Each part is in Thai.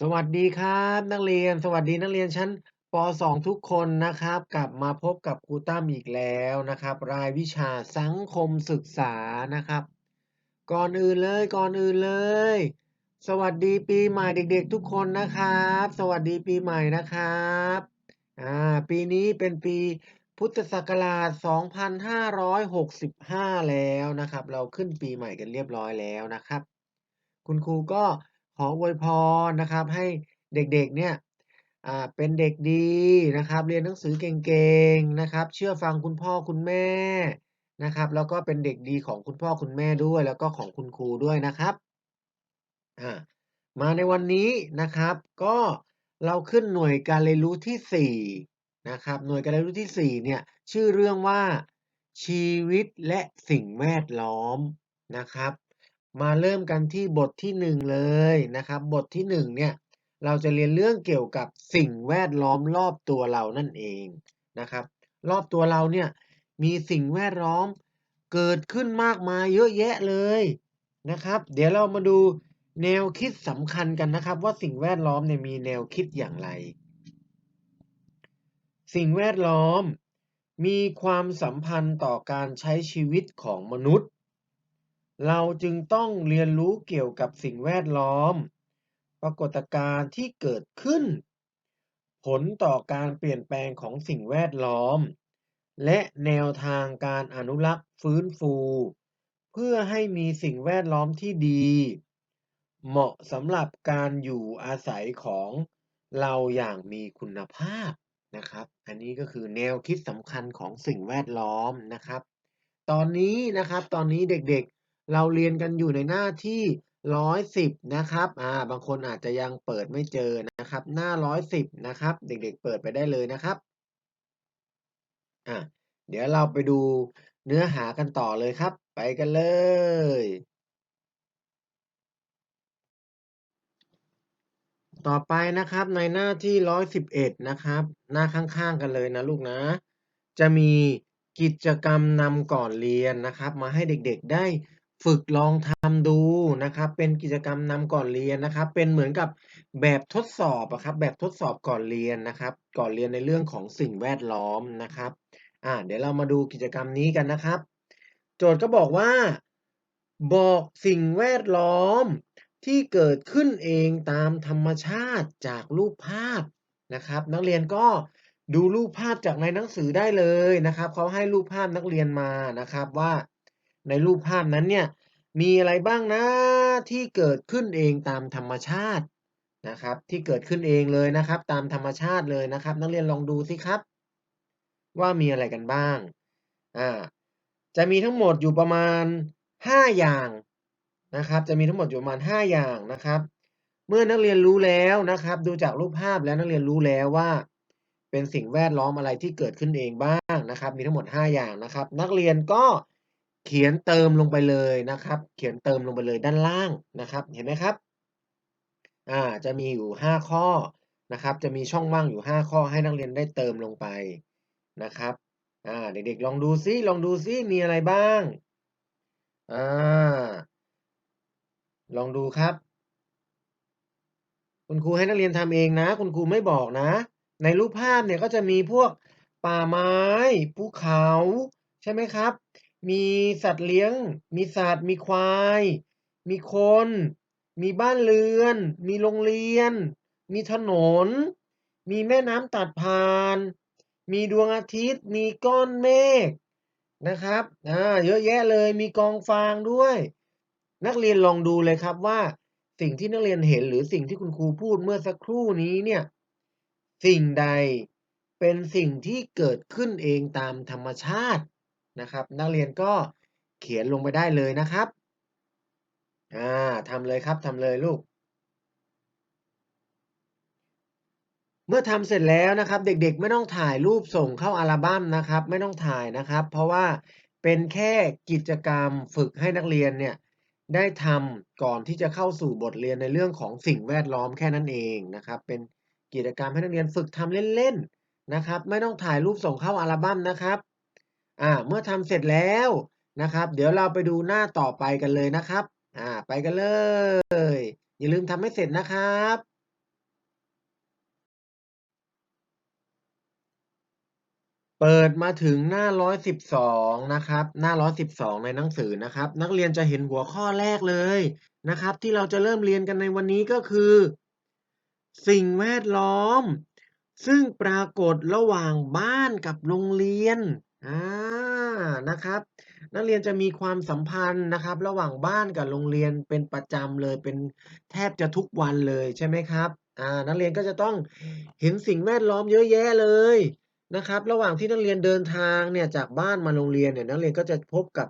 สวัสดีครับนักเรียนสวัสดีนักเรียนชั้นป .2 ทุกคนนะครับ กลับมาพบกับครูตั้มอีกแล้วนะครับ รายวิชาสังคมศึกษานะครับ ก่อนอื่นเลยก่อนอื่นเลย สวัสดีปีใหม่เด็กๆทุกคนนะครับ สวัสดีปีใหม่นะครับอ่าปีนี้เป็นปีพุทธศักราช 2565 แล้วนะครับ เราขึ้นปีใหม่กันเรียบร้อยแล้วนะครับ คุณครูก็ ออวยพรนะครับให้เด็กๆเนี่ยเป็นเด็กดีนะครับ เรียนหนังสือเก่งๆนะครับ เชื่อฟังคุณพ่อคุณแม่นะครับ แล้วก็เป็นเด็กดีของคุณพ่อคุณแม่ด้วย แล้วก็ของคุณครูด้วยนะครับมาในวันนี้นะครับ ก็เราขึ้นหน่วยการเรียนรู้ที่สี่นะครับหน่วยการเรียนรู้ที่สี่เนี่ยชื่อเรื่องว่าชีวิตและสิ่งแวดล้อมนะครับ มาเริ่มกันที่บทที่หนึ่งเลยนะครับ บทที่หนึ่งเนี่ยเราจะเรียนเรื่องเกี่ยวกับสิ่งแวดล้อมรอบตัวเรานั่นเองนะครับ รอบตัวเราเนี่ยมีสิ่งแวดล้อมเกิดขึ้นมากมายเยอะแยะเลยนะครับ เดี๋ยวเรามาดูแนวคิดสำคัญกันนะครับ ว่าสิ่งแวดล้อมเนี่ยมีแนวคิดอย่างไร สิ่งแวดล้อมมีความสัมพันธ์ต่อการใช้ชีวิตของมนุษย์ เราจึงต้องเรียนรู้เกี่ยวกับสิ่งแวดล้อม ปรากฏการณ์ที่เกิดขึ้น ผลต่อการเปลี่ยนแปลงของสิ่งแวดล้อม และแนวทางการอนุรักษ์ฟื้นฟู เพื่อให้มีสิ่งแวดล้อมที่ดี เหมาะสำหรับการอยู่อาศัยของเราอย่างมีคุณภาพนะครับ อันนี้ก็คือแนวคิดสำคัญของสิ่งแวดล้อมนะครับ ตอนนี้นะครับ ตอนนี้เด็กๆ เราเรียนกันอยู่ในหน้าที่ร้อยสิบนะครับ อ่า บางคนอาจจะยังเปิดไม่เจอนะครับ หน้าร้อยสิบนะครับ เด็กๆ เปิดไปได้เลยนะครับ อ่าเดี๋ยวเราไปดูเนื้อหากันต่อเลยครับ ไปกันเลย ต่อไปนะครับในหน้าที่ร้อยสิบเอ็ดนะครับ หน้าข้างๆ กันเลยนะลูกนะ จะมีกิจกรรมนำก่อนเรียนนะครับ มาให้เด็กๆได้ ฝึกลองทำดูนะครับ เป็นกิจกรรมนำก่อนเรียนนะครับ เป็นเหมือนกับแบบทดสอบอะครับ แบบทดสอบก่อนเรียนนะครับ ก่อนเรียนในเรื่องของสิ่งแวดล้อมนะครับ อ่า เดี๋ยวเรามาดูกิจกรรมนี้กันนะครับ โจทย์ก็บอกว่า บอกสิ่งแวดล้อมที่เกิดขึ้นเองตามธรรมชาติจากรูปภาพนะครับ นักเรียนก็ดูรูปภาพจากในหนังสือได้เลยนะครับเขาให้รูปภาพนักเรียนมานะครับว่า ในรูปภาพนั้นเนี่ยมีอะไรบ้างนะที่เกิดขึ้นเองตามธรรมชาตินะครับ ที่เกิดขึ้นเองเลยนะครับ ตามธรรมชาติเลยนะครับ นักเรียนลองดูสิครับ ว่ามีอะไรกันบ้างอ่าจะมีทั้งหมดอยู่ประมาณ 5 อย่างนะครับ จะมีทั้งหมดอยู่ประมาณ 5 อย่างนะครับ เมื่อนักเรียนรู้แล้วนะครับ ดูจากรูปภาพแล้วนักเรียนรู้แล้วว่า เป็นสิ่งแวดล้อมอะไรที่เกิดขึ้นเองบ้างนะครับ มีทั้งหมด 5 อย่างนะครับ นักเรียนก็ เขียนเติมลงไปเลยนะครับ เขียนเติมลงไปเลยด้านล่างนะครับ เห็นไหมครับอ่าจะมีอยู่ 5 ข้อนะครับ จะมีช่องว่างอยู่ 5 ข้อให้นักเรียนได้เติมลงไปนะครับอ่าเด็กๆลองดูซิลองดูซิมีอะไรบ้างอ่าลองดูครับ คุณครูให้นักเรียนทำเองนะ คุณครูไม่บอกนะ ในรูปภาพเนี่ยก็จะมีพวกป่าไม้ภูเขาใช่ไหมครับ มีสัตว์เลี้ยง มีสัตว์ มีควาย มีคน มีบ้านเรือน มีโรงเรียน มีถนน มีแม่น้ำตัดผ่าน มีดวงอาทิตย์ มีก้อนเมฆนะครับอ่าเยอะแยะเลย มีกองฟางด้วย นักเรียนลองดูเลยครับว่า สิ่งที่นักเรียนเห็นหรือสิ่งที่คุณครูพูดเมื่อสักครู่นี้เนี่ย สิ่งใดเป็นสิ่งที่เกิดขึ้นเองตามธรรมชาติ นะครับ นักเรียนก็เขียนลงไปได้เลยนะครับอ่าทำเลยครับทำเลยลูก เมื่อทำเสร็จแล้วนะครับ เด็กๆ ไม่ต้องถ่ายรูปส่งเข้าอัลบั้มนะครับ ไม่ต้องถ่ายนะครับ เพราะว่าเป็นแค่กิจกรรมฝึกให้นักเรียนเนี่ยได้ทำก่อนที่จะเข้าสู่บทเรียนในเรื่องของสิ่งแวดล้อมแค่นั้นเองนะครับ เป็นกิจกรรมให้นักเรียนฝึกทำเล่นๆนะครับ ไม่ต้องถ่ายรูปส่งเข้าอัลบั้มนะครับ อ่าเมื่อทำเสร็จแล้วนะครับ เดี๋ยวเราไปดูหน้าต่อไปกันเลยนะครับอ่าไปกันเลย อย่าลืมทำให้เสร็จนะครับเปิดมาถึงหน้าร้อยสิบสองนะครับ หน้าร้อยสิบสองในหนังสือนะครับ นักเรียนจะเห็นหัวข้อแรกเลยนะครับ ที่เราจะเริ่มเรียนกันในวันนี้ก็คือ สิ่งแวดล้อม ซึ่งปรากฏระหว่างบ้านกับโรงเรียน อ่านะครับ นักเรียนจะมีความสัมพันธ์นะครับ ระหว่างบ้านกับโรงเรียนเป็นประจำเลยเป็นแทบจะทุกวันเลยใช่ไหมครับอ่านักเรียนก็จะต้องเห็นสิ่งแวดล้อมเยอะแยะเลยนะครับ ระหว่างที่นักเรียนเดินทางเนี่ยจากบ้านมาโรงเรียนเนี่ยนักเรียนก็จะพบกับ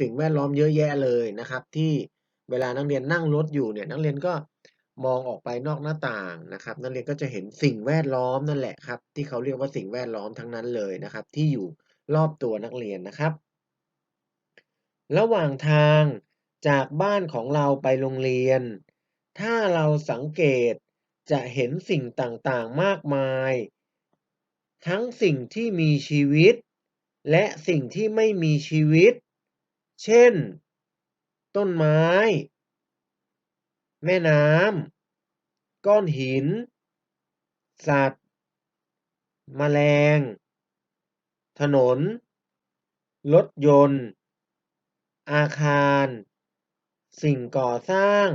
สิ่งแวดล้อมเยอะแยะเลยนะครับ ที่เวลานักเรียนนั่งรถอยู่เนี่ยนักเรียนก็มองออกไปนอกหน้าต่างนะครับ นักเรียนก็จะเห็นสิ่งแวดล้อมนั่นแหละครับ ที่เขาเรียกว่าสิ่งแวดล้อมทั้งนั้นเลยนะครับ ที่อยู่ รอบตัวนักเรียนนะครับ ระหว่างทางจากบ้านของเราไปโรงเรียน ถ้าเราสังเกตจะเห็นสิ่งต่างๆมากมาย ทั้งสิ่งที่มีชีวิต และสิ่งที่ไม่มีชีวิต เช่น ต้นไม้ แม่น้ำ ก้อนหิน สัตว์ แมลง ถนน รถยนต์ อาคาร สิ่งก่อสร้าง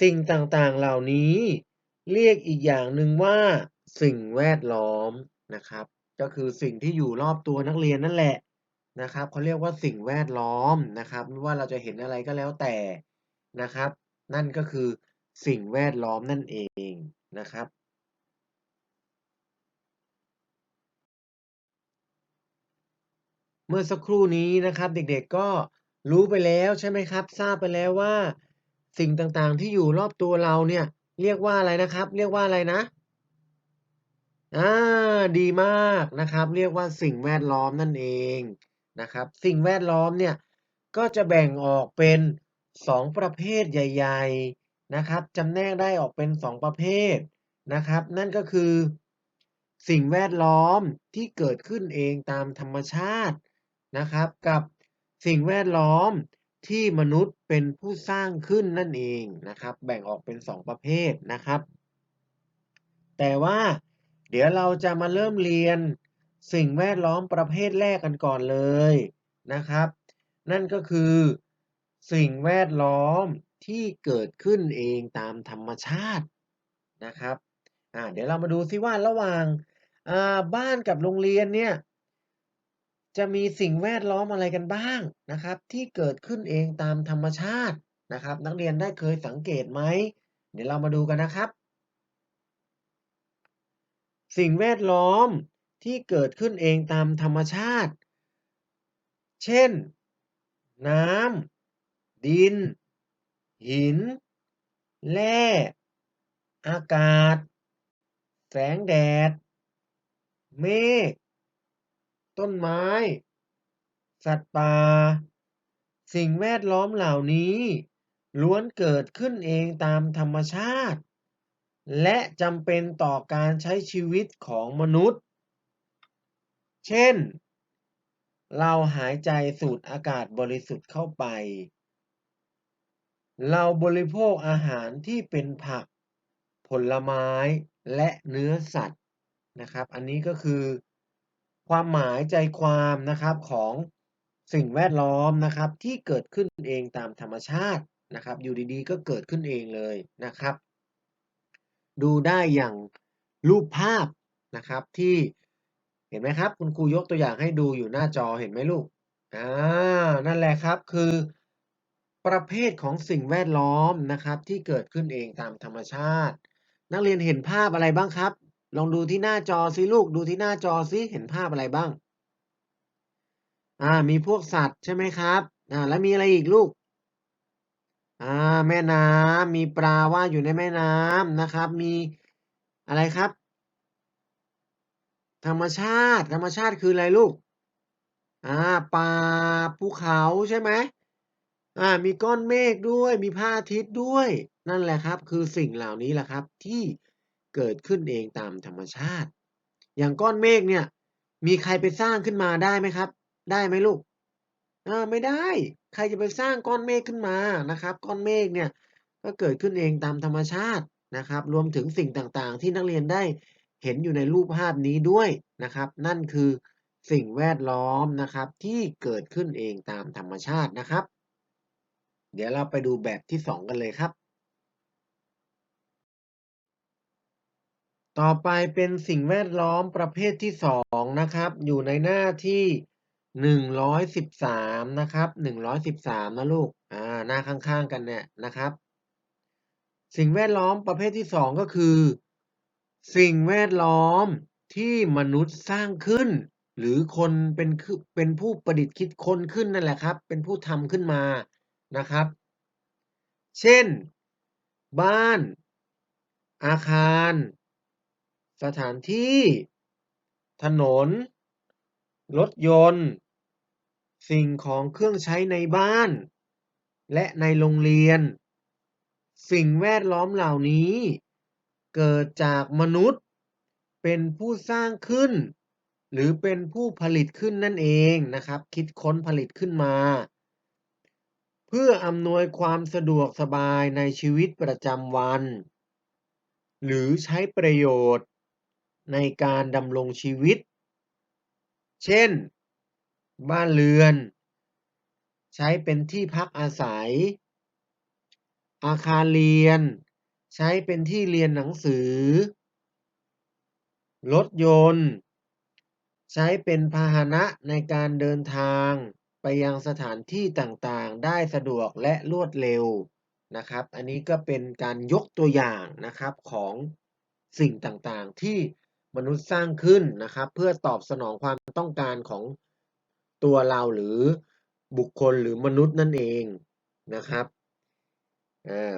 สิ่งต่างๆเหล่านี้ เรียกอีกอย่างหนึ่งว่า สิ่งแวดล้อมนะครับ ก็คือสิ่งที่อยู่รอบตัวนักเรียนนั่นแหละนะครับเขาเรียกว่าสิ่งแวดล้อมนะครับไม่ว่าเราจะเห็นอะไรก็แล้วแต่นะครับ นั่นก็คือสิ่งแวดล้อมนั่นเองนะครับ เมื่อสักครู่นี้นะครับ เด็กๆก็รู้ไปแล้วใช่ไหมครับ ทราบไปแล้วว่า สิ่งต่างๆที่อยู่รอบตัวเราเนี่ย เรียกว่าอะไรนะครับ เรียกว่าอะไรนะอ่าดีมากนะครับ เรียกว่าสิ่งแวดล้อมนั่นเองนะครับ สิ่งแวดล้อมเนี่ยก็จะแบ่งออกเป็น 2 ประเภทใหญ่ ๆนะครับจำแนกได้ออกเป็น 2 ประเภทนะครับ นั่นก็คือ สิ่งแวดล้อมที่เกิดขึ้นเองตามธรรมชาติ นะครับ กับสิ่งแวดล้อมที่มนุษย์เป็นผู้สร้างขึ้นนั่นเองนะครับ แบ่งออกเป็น 2 ประเภทนะครับ แต่ว่าเดี๋ยวเราจะมาเริ่มเรียนสิ่งแวดล้อมประเภทแรกกันก่อนเลยนะครับ นั่นก็คือสิ่งแวดล้อมที่เกิดขึ้นเองตามธรรมชาตินะครับเดี๋ยวเรามาดูซิว่าระหว่างบ้านกับโรงเรียนเนี่ย จะมีสิ่งแวดล้อมอะไรกันบ้างนะครับ ที่เกิดขึ้นเองตามธรรมชาตินะครับ นักเรียนได้เคยสังเกตไหมเดี๋ยวเรามาดูกันนะครับ สิ่งแวดล้อมที่เกิดขึ้นเองตามธรรมชาติ เช่น น้ำดิน หิน แร่อากาศ แสงแดด เมฆ ต้นไม้ สัตว์ป่า สิ่งแวดล้อมเหล่านี้ ล้วนเกิดขึ้นเองตามธรรมชาติ และจำเป็นต่อการใช้ชีวิตของมนุษย์ เช่น เราหายใจสูดอากาศบริสุทธิ์เข้าไป เราบริโภคอาหารที่เป็นผัก ผลไม้และเนื้อสัตว์นะครับ อันนี้ก็คือ ความหมายใจความนะครับของสิ่งแวดล้อมนะครับที่เกิดขึ้นเองตามธรรมชาตินะครับ อยู่ดีๆ ก็เกิดขึ้นเองเลยนะครับ ดูได้อย่างรูปภาพนะครับที่เห็นไหมครับ คุณครูยกตัวอย่างให้ดูอยู่หน้าจอเห็นไหมลูกอ่านั่นแหละครับคือ ประเภทของสิ่งแวดล้อมนะครับ ที่เกิดขึ้นเองตามธรรมชาติ นักเรียนเห็นภาพอะไรบ้างครับ ลองดูที่หน้าจอสิลูกดูที่หน้าจอสิเห็นภาพอะไรบ้าง อ่า มีพวกสัตว์ใช่ไหมครับ อ่า แล้วมีอะไรอีกลูก อ่า แม่น้ำมีปลาว่าอยู่ในแม่น้ำนะครับ มีอะไรครับ ธรรมชาติ ธรรมชาติคืออะไรลูก อ่า ป่า ภูเขาใช่ไหมอ่า มีก้อนเมฆด้วย มีพระอาทิตย์ด้วย นั่นแหละครับ คือสิ่งเหล่านี้แหละครับที่ เกิดขึ้นเองตามธรรมชาติ อย่างก้อนเมฆเนี่ย มีใครไปสร้างขึ้นมาได้ไหมครับ ได้ไหมลูกอ่าไม่ได้ ใครจะไปสร้างก้อนเมฆขึ้นมานะครับ ก้อนเมฆเนี่ยก็เกิดขึ้นเองตามธรรมชาตินะครับ รวมถึงสิ่งต่างๆ ที่นักเรียนได้เห็นอยู่ในรูปภาพนี้ด้วยนะครับ นั่นคือสิ่งแวดล้อมนะครับ ที่เกิดขึ้นเองตามธรรมชาตินะครับ เดี๋ยวเราไปดูแบบที่ 2 กันเลยครับ ต่อไปเป็นสิ่งแวดล้อมประเภทที่2นะครับ อยู่ในหน้าที่113นะครับ113นะลูกอ่าหน้าข้างๆกันเนี่ยนะครับ สิ่งแวดล้อมประเภทที่2ก็คือ สิ่งแวดล้อมที่มนุษย์สร้างขึ้น หรือคนเป็นเป็นผู้ประดิษฐ์คิดค้นขึ้นนั่นแหละครับ เป็นผู้ทำขึ้นมานะครับ เช่น บ้าน อาคาร สถานที่ ถนน รถยนต์ สิ่งของเครื่องใช้ในบ้าน และในโรงเรียน สิ่งแวดล้อมเหล่านี้ เกิดจากมนุษย์ เป็นผู้สร้างขึ้น หรือเป็นผู้ผลิตขึ้นนั่นเองนะครับ คิดค้นผลิตขึ้นมา เพื่ออำนวยความสะดวกสบายในชีวิตประจำวันหรือใช้ประโยชน์ ในการดำรงชีวิต เช่น บ้านเรือน ใช้เป็นที่พักอาศัย อาคารเรียน ใช้เป็นที่เรียนหนังสือ รถยนต์ ใช้เป็นพาหนะในการเดินทางไปยังสถานที่ต่างๆ ได้สะดวกและรวดเร็วนะครับ อันนี้ก็เป็นการยกตัวอย่างนะครับของสิ่งต่างๆที่ มนุษย์สร้างขึ้นนะครับ เพื่อตอบสนองความต้องการของตัวเราหรือบุคคลหรือมนุษย์นั่นเองนะครับอ่า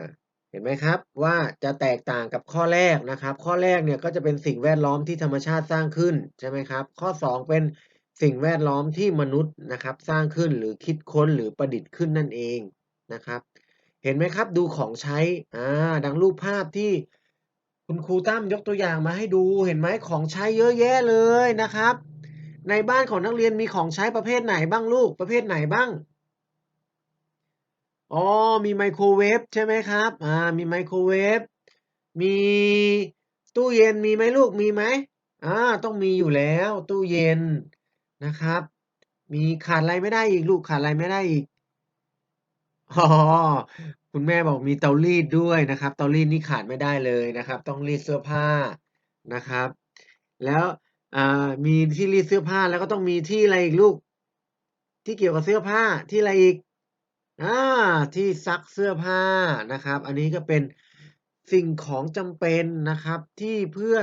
เห็นไหมครับว่าจะแตกต่างกับข้อแรกนะครับ ข้อแรกเนี่ยก็จะเป็นสิ่งแวดล้อมที่ธรรมชาติสร้างขึ้นใช่ไหมครับ ข้อ 2 เป็นสิ่งแวดล้อมที่มนุษย์นะครับ สร้างขึ้นหรือคิดค้นหรือประดิษฐ์ขึ้นนั่นเองนะครับ เห็นไหมครับดูของใช้อ่าดังรูปภาพที่ คุณครูตั้มยกตัวอย่างมาให้ดูเห็นไหมของใช้เยอะแยะเลยนะครับ ในบ้านของนักเรียนมีของใช้ประเภทไหนบ้างลูกประเภทไหนบ้างอ๋อมีไมโครเวฟใช่ไหมครับอ่ามีไมโครเวฟมีตู้เย็นมีไหมลูกมีไหมอ่าต้องมีอยู่แล้วตู้เย็นนะครับ มีขาดอะไรไม่ได้อีกลูกขาดอะไรไม่ได้อีก อ๋อ คุณแม่บอกมีเตารีดด้วยนะครับ เตารีดนี่ขาดไม่ได้เลยนะครับ ต้องรีดเสื้อผ้านะครับ แล้วอ่ามีที่รีดเสื้อผ้าแล้วก็ต้องมีที่อะไรอีกลูก ที่เกี่ยวกับเสื้อผ้าที่อะไรอีกอาที่ซักเสื้อผ้านะครับ อันนี้ก็เป็นสิ่งของจำเป็นนะครับ ที่เพื่อ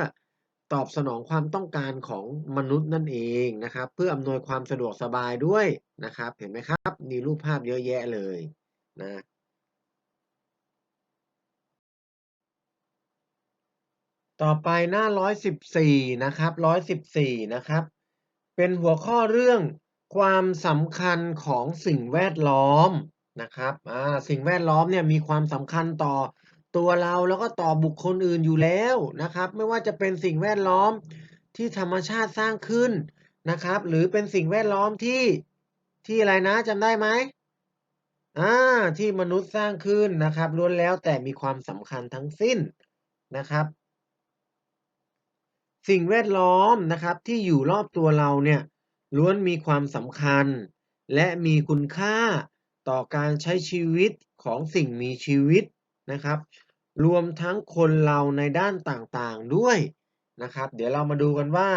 ตอบสนองความต้องการของมนุษย์นั่นเองนะครับ เพื่ออำนวยความสะดวกสบายด้วยนะครับ เห็นไหมครับ มีรูปภาพเยอะแยะเลย นะต่อไปหน้า 114 นะครับ 114 นะครับ เป็นหัวข้อเรื่องความสำคัญของสิ่งแวดล้อมนะครับ อ่า สิ่งแวดล้อมเนี่ยมีความสำคัญต่อตัวเราแล้วก็ต่อบุคคลอื่นอยู่แล้วนะครับ ไม่ว่าจะเป็นสิ่งแวดล้อมที่ธรรมชาติสร้างขึ้นนะครับ หรือเป็นสิ่งแวดล้อมที่ที่อะไรนะจำได้ไหม อ่าที่มนุษย์สร้างขึ้นนะครับล้วนแล้วแต่มีความสำคัญทั้งสิ้นนะครับ สิ่งแวดล้อมนะครับที่อยู่รอบตัวเราเนี่ยล้วนมีความสำคัญ และมีคุณค่าต่อการใช้ชีวิตของสิ่งมีชีวิตนะครับ รวมทั้งคนเราในด้านต่างๆด้วยนะครับ เดี๋ยวเรามาดูกันว่า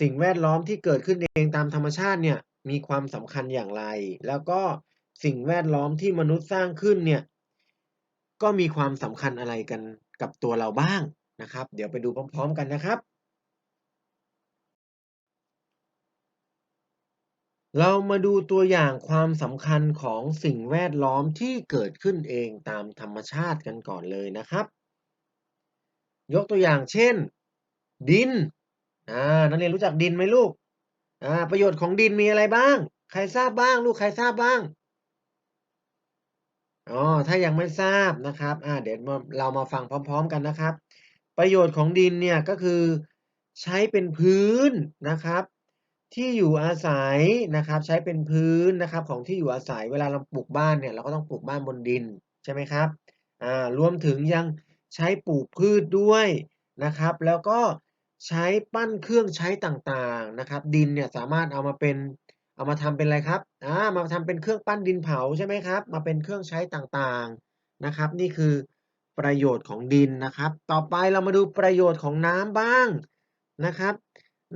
สิ่งแวดล้อมที่เกิดขึ้นเองตามธรรมชาติเนี่ยมีความสำคัญอย่างไร แล้วก็ สิ่งแวดล้อมที่มนุษย์สร้างขึ้นเนี่ยก็มีความสำคัญอะไรกันกับตัวเราบ้างนะครับ เดี๋ยวไปดูพร้อม ๆ กันนะครับ เรามาดูตัวอย่างความสำคัญของสิ่งแวดล้อมที่เกิดขึ้นเองตามธรรมชาติกันก่อนเลยนะครับ ยกตัวอย่างเช่น ดินนักเรียนรู้จักดินไหมลูกประโยชน์ของดินมีอะไรบ้าง ใครทราบบ้าง ลูกใครทราบบ้าง อ๋อถ้ายังไม่ทราบนะครับอ่าเดี๋ยวมาเรามาฟังพร้อม ๆ กันนะครับ ประโยชน์ของดินเนี่ยก็คือใช้เป็นพื้นนะครับ ที่อยู่อาศัยนะครับ ใช้เป็นพื้นนะครับของที่อยู่อาศัยเวลาเราปลูกบ้านเนี่ยเราก็ต้องปลูกบ้านบนดินใช่ไหมครับอ่ารวมถึงยังใช้ปลูกพืชด้วยนะครับ แล้วก็ใช้ปั้นเครื่องใช้ต่างๆนะครับ ดินเนี่ยสามารถเอามาเป็น เอามาทำเป็นอะไรครับอ่ามาทำเป็นเครื่องปั้นดินเผาใช่ไหมครับ มาเป็นเครื่องใช้ต่างๆนะครับ นี่คือประโยชน์ของดินนะครับ ต่อไปเรามาดูประโยชน์ของน้ำบ้างนะครับ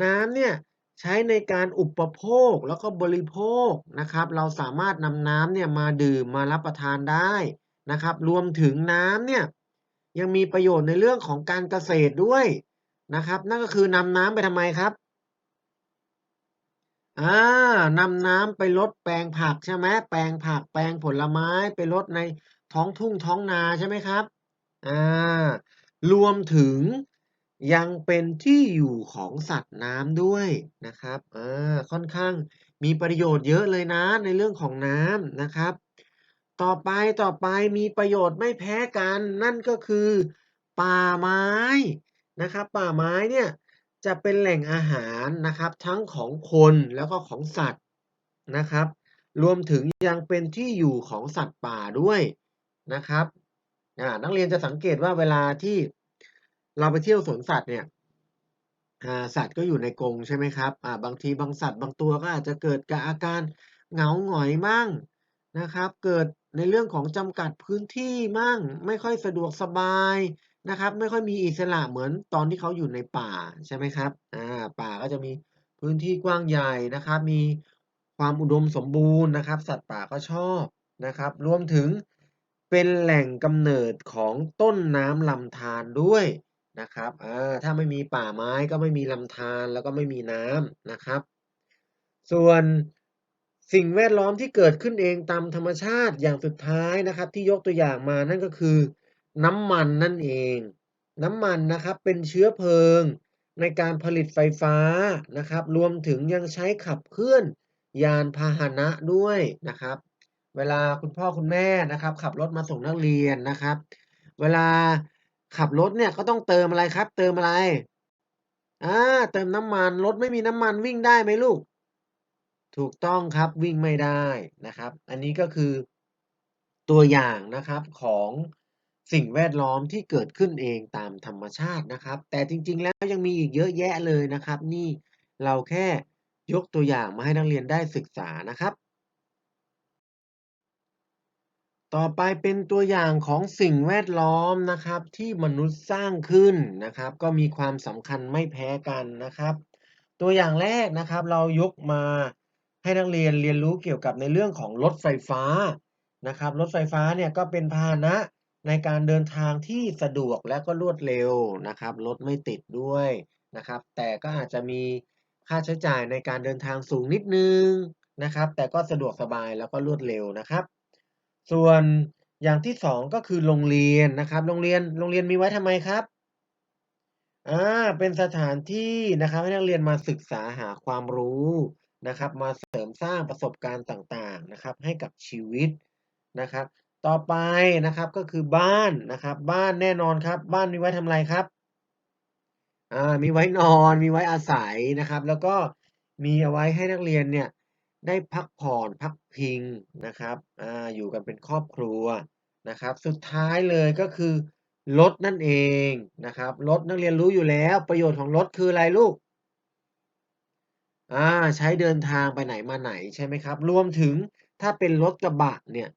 น้ำเนี่ยใช้ในการอุปโภคแล้วก็บริโภคนะครับ เราสามารถนำน้ำเนี่ยมาดื่มมารับประทานได้นะครับ รวมถึงน้ำเนี่ยยังมีประโยชน์ในเรื่องของการเกษตรด้วยนะครับ นั่นก็คือนำน้ำไปทำไมครับ อานำน้ำไปรดแปลงผักใช่ไหมแปลงผักแปลงผลไม้ไปรดในท้องทุ่งท้องนาใช่ไหมครับอารวมถึงยังเป็นที่อยู่ของสัตว์น้ำด้วยนะครับอาค่อนข้างมีประโยชน์เยอะเลยนะในเรื่องของน้ำนะครับ ต่อไปต่อไปมีประโยชน์ไม่แพ้กัน นั่นก็คือ ป่าไม้นะครับ ป่าไม้เนี่ย จะเป็นแหล่งอาหารนะครับ ทั้งของคนแล้วก็ของสัตว์นะครับ รวมถึงยังเป็นที่อยู่ของสัตว์ป่าด้วยนะครับนักเรียนจะสังเกตว่าเวลาที่เราไปเที่ยวสวนสัตว์เนี่ยสัตว์ก็อยู่ในกรงใช่ไหมครับบางทีบางสัตว์บางตัวก็อาจจะเกิดกับอาการเหงาหงอยมั่งนะครับ เกิดในเรื่องของจำกัดพื้นที่มั่ง ไม่ค่อยสะดวกสบาย นะครับ ไม่ค่อยมีอิสระเหมือนตอนที่เขาอยู่ในป่าใช่ไหมครับอ่าป่าก็จะมีพื้นที่กว้างใหญ่นะครับ มีความอุดมสมบูรณ์นะครับ สัตว์ป่าก็ชอบนะครับ รวมถึงเป็นแหล่งกำเนิดของต้นน้ำลำธารด้วยนะครับอาถ้าไม่มีป่าไม้ก็ไม่มีลำธารแล้วก็ไม่มีน้ำนะครับ ส่วนสิ่งแวดล้อมที่เกิดขึ้นเองตามธรรมชาติอย่างสุดท้ายนะครับ ที่ยกตัวอย่างมานั่นก็คือ น้ำมันนั่นเอง น้ำมันนะครับเป็นเชื้อเพลิงในการผลิตไฟฟ้านะครับ รวมถึงยังใช้ขับเคลื่อนยานพาหนะด้วยนะครับ เวลาคุณพ่อคุณแม่นะครับ ขับรถมาส่งนักเรียนนะครับ เวลาขับรถเนี่ยก็ต้องเติมอะไรครับ เติมอะไรอ่าเติมน้ำมันรถไม่มีน้ำมันวิ่งได้ไหมลูก ถูกต้องครับวิ่งไม่ได้นะครับ อันนี้ก็คือตัวอย่างนะครับของ สิ่งแวดล้อมที่เกิดขึ้นเองตามธรรมชาตินะครับ แต่จริง ๆ แล้วยังมีอีกเยอะแยะเลยนะครับ นี่เราแค่ยกตัวอย่างมาให้นักเรียนได้ศึกษานะครับ ต่อไปเป็นตัวอย่างของสิ่งแวดล้อมนะครับ ที่มนุษย์สร้างขึ้นนะครับ ก็มีความสำคัญไม่แพ้กันนะครับ ตัวอย่างแรกนะครับ เรายกมาให้นักเรียนเรียนรู้เกี่ยวกับในเรื่องของรถไฟฟ้านะครับ รถไฟฟ้าเนี่ยก็เป็นพาหนะ ในการเดินทางที่สะดวกและก็รวดเร็วนะครับรถไม่ติดด้วยนะครับ แต่ก็อาจจะมีค่าใช้จ่ายในการเดินทางสูงนิดนึงนะครับ แต่ก็สะดวกสบายแล้วก็รวดเร็วนะครับ ส่วนอย่างที่2ก็คือโรงเรียนนะครับ โรงเรียนโรงเรียนมีไว้ทำไมครับ?อ่าเป็นสถานที่นะครับให้นักเรียนมาศึกษาหาความรู้นะครับ มาเสริมสร้างประสบการณ์ต่างๆนะครับ ให้กับชีวิตนะครับ ต่อไปนะครับก็คือบ้านนะครับ บ้านแน่นอนครับ บ้านมีไว้ทำอะไรครับ?อ่ามีไว้นอนมีไว้อาศัยนะครับ แล้วก็มีเอาไว้ให้นักเรียนเนี่ยได้พักผ่อนพักพิงนะครับอ่าอยู่กันเป็นครอบครัวนะครับ สุดท้ายเลยก็คือรถนั่นเองนะครับรถนักเรียนรู้อยู่แล้ว ประโยชน์ของรถคืออะไรลูก?อ่าใช้เดินทางไปไหนมาไหนใช่ไหมครับ รวมถึงถ้าเป็นรถกระบะเนี่ย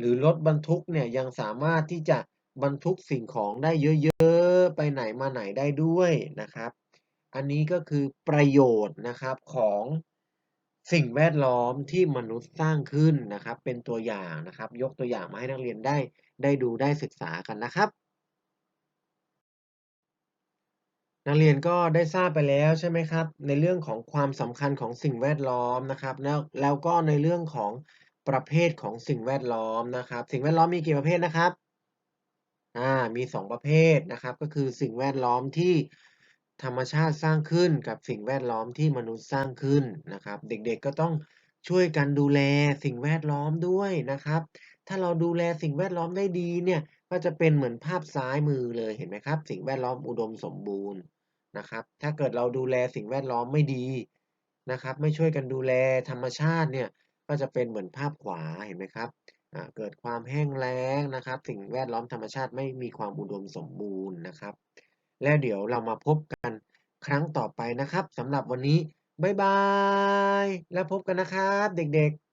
หรือรถบรรทุกเนี่ยยังสามารถที่จะบรรทุกสิ่งของได้เยอะๆ ไปไหนมาไหนได้ด้วยนะครับ อันนี้ก็คือประโยชน์นะครับของสิ่งแวดล้อมที่มนุษย์สร้างขึ้นนะครับ เป็นตัวอย่างนะครับ ยกตัวอย่างมาให้นักเรียนได้ได้ดูได้ศึกษากันนะครับ นักเรียนก็ได้ทราบไปแล้วใช่ไหมครับ ในเรื่องของความสำคัญของสิ่งแวดล้อมนะครับ แล้วแล้วก็ในเรื่องของ ประเภทของสิ่งแวดล้อมนะครับ สิ่งแวดล้อมมีกี่ประเภทนะครับ?อามี 2 ประเภทนะครับ ก็คือสิ่งแวดล้อมที่ธรรมชาติสร้างขึ้นกับสิ่งแวดล้อมที่มนุษย์สร้างขึ้นนะครับ เด็กๆก็ต้องช่วยกันดูแลสิ่งแวดล้อมด้วยนะครับ ถ้าเราดูแลสิ่งแวดล้อมได้ดีเนี่ยก็จะเป็นเหมือนภาพซ้ายมือเลยเห็นไหมครับ สิ่งแวดล้อมอุดมสมบูรณ์นะครับ ถ้าเกิดเราดูแลสิ่งแวดล้อมไม่ดีนะครับ ไม่ช่วยกันดูแลธรรมชาติเนี่ย ก็จะเป็นเหมือนภาพขวาเห็นไหมครับเกิดความแห้งแล้งนะครับ สิ่งแวดล้อมธรรมชาติไม่มีความอุดมสมบูรณ์นะครับ แล้วเดี๋ยวเรามาพบกันครั้งต่อไปนะครับสำหรับวันนี้ บ๊ายบาย แล้วพบกันนะครับ เด็กๆ